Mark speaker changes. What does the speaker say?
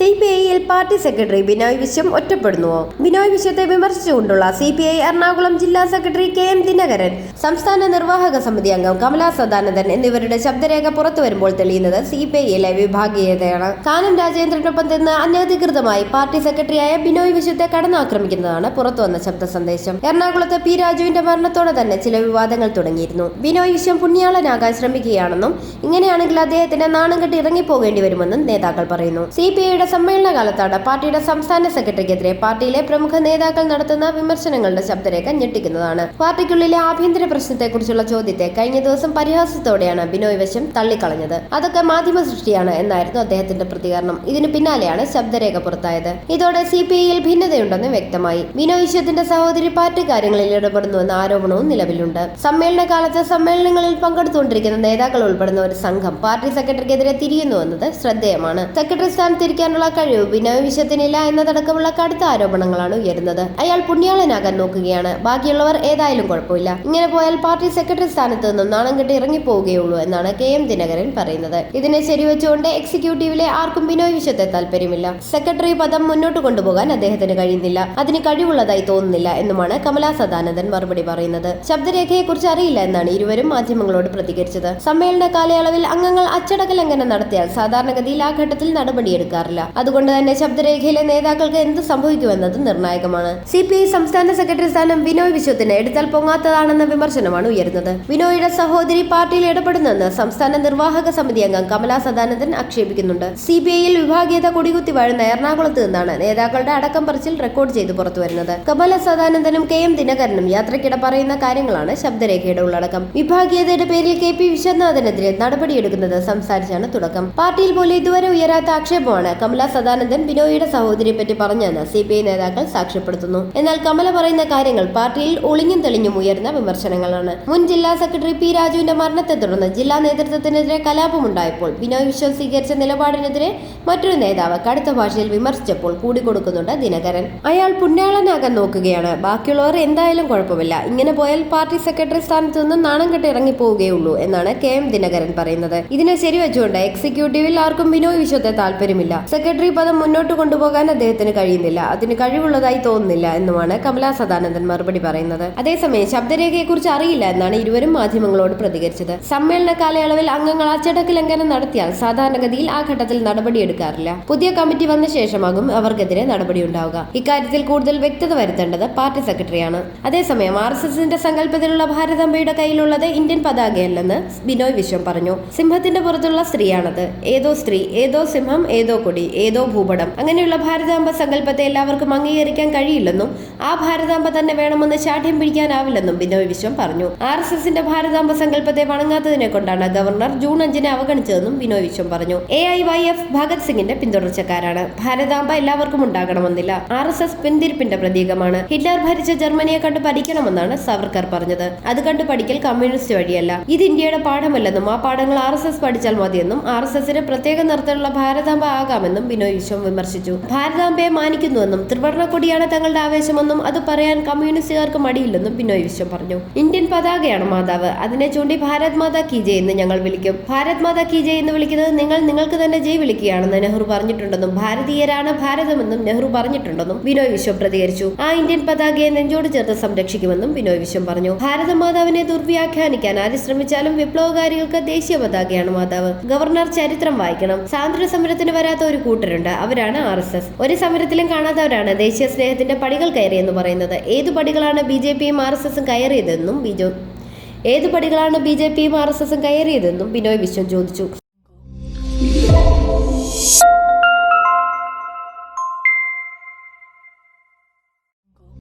Speaker 1: C P ഐയിൽ party secretary Binoy Viswam ഒറ്റപ്പെടുന്നുവോ ബിനോയ് വിശ്വത്തെ വിമർശിച്ചുകൊണ്ടുള്ള സി പി ഐ എറണാകുളം ജില്ലാ സെക്രട്ടറി കെ എം ദിനകരൻ സംസ്ഥാന നിർവാഹക സമിതി അംഗം കമലാ സദാനന്ദൻ എന്നിവരുടെ ശബ്ദരേഖ പുറത്തു വരുമ്പോൾ തെളിയുന്നത് സി പി ഐയിലെ വിഭാഗീയതയാണ്. കാനം രാജേന്ദ്രനൊപ്പം നിന്ന് അനധികൃതമായി പാർട്ടി സെക്രട്ടറിയായ ബിനോയ് വിശ്വത്തെ കടന്നാക്രമിക്കുന്നതാണ് പുറത്തുവന്ന ശബ്ദ സന്ദേശം. എറണാകുളത്ത് പി രാജുവിന്റെ മരണത്തോടെ തന്നെ ചില വിവാദങ്ങൾ തുടങ്ങിയിരുന്നു. ബിനോയ് വിശ്വം പുണ്യാളനാകാൻ ശ്രമിക്കുകയാണെന്നും ഇങ്ങനെയാണെങ്കിൽ അദ്ദേഹത്തിന് നാണം കെട്ടി ഇറങ്ങിപ്പോകേണ്ടി വരുമെന്നും നേതാക്കൾ പറയുന്നു. സി പി ഐയുടെ സമ്മേളന കാലത്താണ് പാർട്ടിയുടെ സംസ്ഥാന സെക്രട്ടറിക്കെതിരെ പാർട്ടിയിലെ പ്രമുഖ നേതാക്കൾ നടത്തുന്ന വിമർശനങ്ങളുടെ ശബ്ദരേഖ ഞെട്ടിക്കുന്നതാണ്. പാർട്ടിക്കുള്ളിലെ ആഭ്യന്തര പ്രശ്നത്തെക്കുറിച്ചുള്ള ചോദ്യത്തെ കഴിഞ്ഞ ദിവസം പരിഹാസത്തോടെയാണ് ബിനോയ് വശം തള്ളിക്കളഞ്ഞത്. അതൊക്കെ മാധ്യമ സൃഷ്ടിയാണ് എന്നായിരുന്നു അദ്ദേഹത്തിന്റെ പ്രതികരണം. ഇതിനു പിന്നാലെയാണ് ശബ്ദരേഖ പുറത്തായത്. ഇതോടെ സി പി ഐയിൽ ഭിന്നതയുണ്ടെന്ന് വ്യക്തമായി. ബിനോയ് വിശ്വത്തിന്റെ സഹോദരി പാർട്ടി കാര്യങ്ങളിൽ ഇടപെടുന്നുവെന്ന ആരോപണവും നിലവിലുണ്ട്. സമ്മേളന കാലത്ത് സമ്മേളനങ്ങളിൽ പങ്കെടുത്തുകൊണ്ടിരിക്കുന്ന നേതാക്കൾ ഉൾപ്പെടുന്ന ഒരു സംഘം പാർട്ടി സെക്രട്ടറിക്കെതിരെ തിരിയുന്നുവെന്നത് ശ്രദ്ധേയമാണ്. സെക്രട്ടറി സ്ഥാനത്തിരിക്കാനുള്ള കഴിവ് ബിനോയ് വിശ്വത്തിനില്ല എന്നതടക്കമുള്ള കടുത്ത ആരോപണങ്ങളാണ് ഉയരുന്നത്. അയാൾ പുണ്യാളനാകാൻ നോക്കുകയാണ്. ബാക്കിയുള്ളവർ ഏതായാലും കുഴപ്പമില്ല. ഇങ്ങനെ പോയാൽ പാർട്ടി സെക്രട്ടറി സ്ഥാനത്ത് നിന്നും നാണം കെട്ടി ഇറങ്ങിപ്പോവുകയുള്ളൂ എന്നാണ് കെ എം ദിനകരൻ പറയുന്നത്. ഇതിനെ ശരിവെച്ചുകൊണ്ട് എക്സിക്യൂട്ടീവിലെ ആർക്കും ബിനോയ് വിശ്വത്തെ താല്പര്യമില്ല സെക്രട്ടറി പദം മുന്നോട്ട് കൊണ്ടുപോകാൻ അദ്ദേഹത്തിന് കഴിയുന്നില്ല. അതിന് കഴിവുള്ളതായി തോന്നുന്നില്ല എന്നുമാണ് കമലാ സദാനന്ദൻ മറുപടി പറയുന്നത്. ശബ്ദരേഖയെക്കുറിച്ച് അറിയില്ല എന്നാണ് ഇരുവരും മാധ്യമങ്ങളോട് പ്രതികരിച്ചത്. സമ്മേളന കാലയളവിൽ അംഗങ്ങൾ അച്ചടക്ക ലംഘനം നടത്തിയാൽ സാധാരണഗതിയിൽ ആ ഘട്ടത്തിൽ നടപടിയെടുക്കാറില്ല. അതുകൊണ്ട് തന്നെ ശബ്ദരേഖയിലെ നേതാക്കൾക്ക് എന്ത് സംഭവിക്കുമെന്നത് നിർണായകമാണ്. സി പി ഐ സംസ്ഥാന സെക്രട്ടറി സ്ഥാനം ബിനോയ് വിശ്വത്തിന് എടുത്താൽ പൊങ്ങാത്തതാണെന്ന വിമർശനമാണ് ഉയരുന്നത്. ബിനോയുടെ സഹോദരി പാർട്ടിയിൽ ഇടപെടുന്നെന്ന് സംസ്ഥാന നിർവാഹക സമിതി അംഗം കമലാ സദാനന്ദൻ ആക്ഷേപിക്കുന്നുണ്ട്. സി പി ഐയിൽ വിഭാഗീയത കൊടികുത്തി വാഴുന്ന എറണാകുളത്ത് നിന്നാണ് നേതാക്കളുടെ അടക്കം പറച്ചിൽ റെക്കോർഡ് ചെയ്തു പുറത്തുവരുന്നത് കമല സദാനന്ദനും കെ എം ദിനകരനും യാത്രയ്ക്കിടെ പറയുന്ന കാര്യങ്ങളാണ് ശബ്ദരേഖയുടെ ഉള്ളടക്കം. വിഭാഗീയതയുടെ പേരിൽ കെ പി വിശ്വനാഥനെതിരെ നടപടിയെടുക്കുന്നത് സംസാരിച്ചാണ് തുടക്കം. പാർട്ടിയിൽ പോലെ ഇതുവരെ ഉയരാത്ത ആക്ഷേപമാണ് കമല സദാനന്ദൻ ബിനോയിയുടെ സഹോദരിയെ പറ്റി പറഞ്ഞെന്ന് സി പി ഐ നേതാക്കൾ സാക്ഷ്യപ്പെടുത്തുന്നു. എന്നാൽ കമല പറയുന്ന കാര്യങ്ങൾ പാർട്ടിയിൽ ഒളിഞ്ഞും തെളിഞ്ഞും ഉയർന്ന വിമർശനങ്ങളാണ്. മുൻ ജില്ലാ സെക്രട്ടറി പി രാജുവിന്റെ മരണത്തെ തുടർന്ന് ജില്ലാ നേതൃത്വത്തിനെതിരെ കലാപമുണ്ടായപ്പോൾ ബിനോയ് വിശ്വം സ്വീകരിച്ച നിലപാടിനെതിരെ മറ്റൊരു നേതാവ് കടുത്ത ഭാഷയിൽ വിമർശിച്ചപ്പോൾ കൂടിക്കൊടുക്കുന്നുണ്ട് ദിനകരൻ. അയാൾ പുണ്യാളനാകാൻ നോക്കുകയാണ്. ബാക്കിയുള്ളവർ എന്തായാലും കുഴപ്പമില്ല. ഇങ്ങനെ പോയാൽ പാർട്ടി സെക്രട്ടറി സ്ഥാനത്ത് നിന്ന് നാണം കെട്ട് ഇറങ്ങിപ്പോവുകയുള്ളൂ എന്നാണ് കെ എം ദിനകരൻ പറയുന്നത്. ഇതിനെ ശരിവെച്ചുകൊണ്ട് എക്സിക്യൂട്ടീവിൽ ആർക്കും ബിനോയ് വിശ്വത്തെ താല്പര്യമില്ല. സെക്രട്ടറി പദം മുന്നോട്ട് കൊണ്ടുപോകാൻ അദ്ദേഹത്തിന് കഴിയുന്നില്ല. അതിന് കഴിവുള്ളതായി തോന്നുന്നില്ല എന്നുമാണ് കമലാ സദാനന്ദൻ മറുപടി പറയുന്നത്. അതേസമയം ശബ്ദരേഖയെക്കുറിച്ച് അറിയില്ല എന്നാണ് ഇരുവരും മാധ്യമങ്ങളോട് പ്രതികരിച്ചത്. സമ്മേളന കാലയളവിൽ അംഗങ്ങൾ അച്ചടക്ക ലംഘനം നടത്തിയാൽ സാധാരണഗതിയിൽ ആ ഘട്ടത്തിൽ നടപടിയെടുക്കാറില്ല. പുതിയ കമ്മിറ്റി വന്ന ശേഷമാകും അവർക്കെതിരെ നടപടി ഉണ്ടാവുക ഇക്കാര്യത്തിൽ കൂടുതൽ വ്യക്തത വരുത്തേണ്ടത് പാർട്ടി സെക്രട്ടറിയാണ്. അതേസമയം ആർ എസ് എസിന്റെ സങ്കല്പത്തിലുള്ള ഭാരതമ്പയുടെ കയ്യിലുള്ളത് ഇന്ത്യൻ പതാകയല്ലെന്ന് ബിനോയ് വിശ്വം പറഞ്ഞു. സിംഹത്തിന്റെ പുറത്തുള്ള സ്ത്രീയാണത്. ഏതോ സ്ത്രീ ഏതോ സിംഹം ഏതോ കൊടി. ഏതോ ഭൂപടം. അങ്ങനെയുള്ള ഭാരതാംബ സങ്കല്പത്തെ എല്ലാവർക്കും അംഗീകരിക്കാൻ കഴിയില്ലെന്നും ആ ഭാരതാംബ തന്നെ വേണമെന്ന് ശാഠ്യം പിടിക്കാനാവില്ലെന്നും ബിനോയ് വിശ്വം പറഞ്ഞു. ആർ എസ് എസിന്റെ ഭാരതാംബ സങ്കല്പത്തെ വണങ്ങാത്തതിനെ കൊണ്ടാണ് ഗവർണർ ജൂൺ അഞ്ചിനെ അവഗണിച്ചതെന്നും ബിനോയ് വിശ്വം പറഞ്ഞു. A I Y F Bhagat സിംഗിന്റെ പിന്തുടർച്ചക്കാരാണ്. ഭാരതാംബ എല്ലാവർക്കും ഉണ്ടാകണമെന്നില്ല. ആർ എസ് എസ് പിന്തിരിപ്പിന്റെ പ്രതീകമാണ്. ഹിറ്റ്ലർ ഭരിച്ച ജർമ്മനിയെ കണ്ട് പഠിക്കണമെന്നാണ് സവർക്കർ പറഞ്ഞത്. അത് കണ്ട് പഠിക്കൽ കമ്മ്യൂണിസ്റ്റ് വഴിയല്ല. ഇത് ഇന്ത്യയുടെ പാഠമല്ലെന്നും ആ പാഠങ്ങൾ ആർ എസ് എസ് പഠിച്ചാൽ മതിയെന്നും ആർ എസ് എസിന് പ്രത്യേക നിറത്തിലുള്ള ഭാരതാംബ ആകാമെന്നും ബിനോയ് വിശ്വം വിമർശിച്ചു. ഭാരതാംബയെ മാനിക്കുന്നുവെന്നും ത്രിവർണ കൊടിയാണ് തങ്ങളുടെ ആവേശമെന്നും അത് പറയാൻ കമ്മ്യൂണിസ്റ്റുകാർക്ക് മടിയില്ലെന്നും ബിനോയ് വിശ്വം പറഞ്ഞു. ഇന്ത്യൻ പതാകയാണ് മാതാവ്. അതിനെ ചൂണ്ടി ഭാരത് മാതാ കി എന്ന് ഞങ്ങൾ വിളിക്കും. ഭാരത് മാതാ കി എന്ന് വിളിക്കുന്നത് നിങ്ങൾ നിങ്ങൾക്ക് തന്നെ ജയ് വിളിക്കുകയാണെന്ന് നെഹ്റു പറഞ്ഞിട്ടുണ്ടെന്നും ഭാരതീയരാണ് ഭാരതമെന്നും നെഹ്റു പറഞ്ഞിട്ടുണ്ടെന്നും ബിനോയ് വിശ്വം പ്രതികരിച്ചു. ആ ഇന്ത്യൻ പതാകയെ നെഞ്ചോട് ചേർത്ത് സംരക്ഷിക്കുമെന്നും ബിനോയ് വിശ്വം പറഞ്ഞു. ഭാരത മാതാവിനെ ദുർവ്യാഖ്യാനിക്കാൻ ആര് ശ്രമിച്ചാലും വിപ്ലവകാരികൾക്ക് ദേശീയ പതാകയാണ് മാതാവ്. ഗവർണർ ചരിത്രം വായിക്കണം. സ്വാതന്ത്ര്യ സമരത്തിന് വരാത്ത ഒരു കൂട്ടരുണ്ട്. അവരാണ് ആർ എസ് എസ്. ഒരു സമരത്തിലും കാണാത്തവരാണ് ദേശീയ സ്നേഹത്തിന്റെ പടികൾ കയറിയെന്ന് പറയുന്നത്. ഏത് പടികളാണ് ബി ജെ പിയും ആർ എസ് എസും കയറിയതെന്നും ബിജു ഏത് പടികളാണ് ബി ജെ പിയും ആർ എസ് എസും കയറിയതെന്നും ബിനോയ് വിശ്വം ചോദിച്ചു.